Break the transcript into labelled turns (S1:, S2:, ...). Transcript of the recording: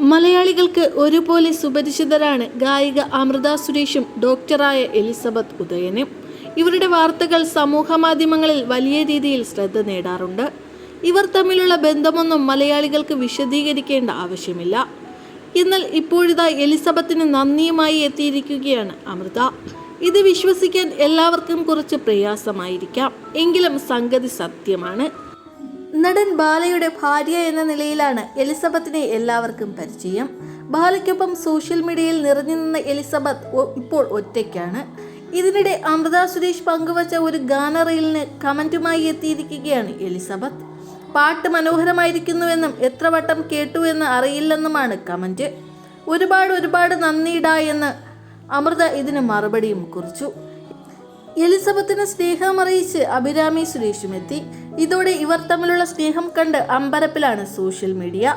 S1: മലയാളികൾക്ക് ഒരുപോലെ സുപരിചിതരാണ് ഗായിക അമൃത സുരേഷും ഡോക്ടറായ എലിസബത്ത് ഉദയനും. ഇവരുടെ വാർത്തകൾ സമൂഹ മാധ്യമങ്ങളിൽ വലിയ രീതിയിൽ ശ്രദ്ധ നേടാറുണ്ട്. ഇവർ തമ്മിലുള്ള ബന്ധമൊന്നും മലയാളികൾക്ക് വിശദീകരിക്കേണ്ട ആവശ്യമില്ല. എന്നാൽ ഇപ്പോഴിതാ എലിസബത്തിന് നന്ദിയുമായി എത്തിയിരിക്കുകയാണ് അമൃത. ഇത് വിശ്വസിക്കാൻ എല്ലാവർക്കും കുറച്ച് പ്രയാസമായിരിക്കാം. എങ്കിലും സംഗതി സത്യമാണ്. നടൻ ബാലയുടെ ഭാര്യ എന്ന നിലയിലാണ് എലിസബത്തിനെ എല്ലാവർക്കും പരിചയം. ബാലയ്ക്കൊപ്പം സോഷ്യൽ മീഡിയയിൽ നിറഞ്ഞു നിന്ന എലിസബത്ത് ഇപ്പോൾ ഒറ്റയ്ക്കാണ്. ഇതിനിടെ അമൃത സുരേഷ് പങ്കുവച്ച ഒരു ഗാന റീലിന് കമന്റുമായി എത്തിയിരിക്കുകയാണ് എലിസബത്ത്. പാട്ട് മനോഹരമായിരിക്കുന്നുവെന്നും എത്ര വട്ടം കേട്ടു എന്ന് അറിയില്ലെന്നുമാണ് കമന്റ്. ഒരുപാട് ഒരുപാട് നന്ദിയിടാ എന്ന് അമൃത ഇതിന് മറുപടിയും കുറിച്ചു. എലിസബത്തിന് സ്നേഹമറിയിച്ച് അഭിരാമി സുരേഷും എത്തി. ഇതോടെ ഇവർ തമ്മിലുള്ള സ്നേഹം കണ്ട് അമ്പരപ്പിലാണ് സോഷ്യൽ മീഡിയ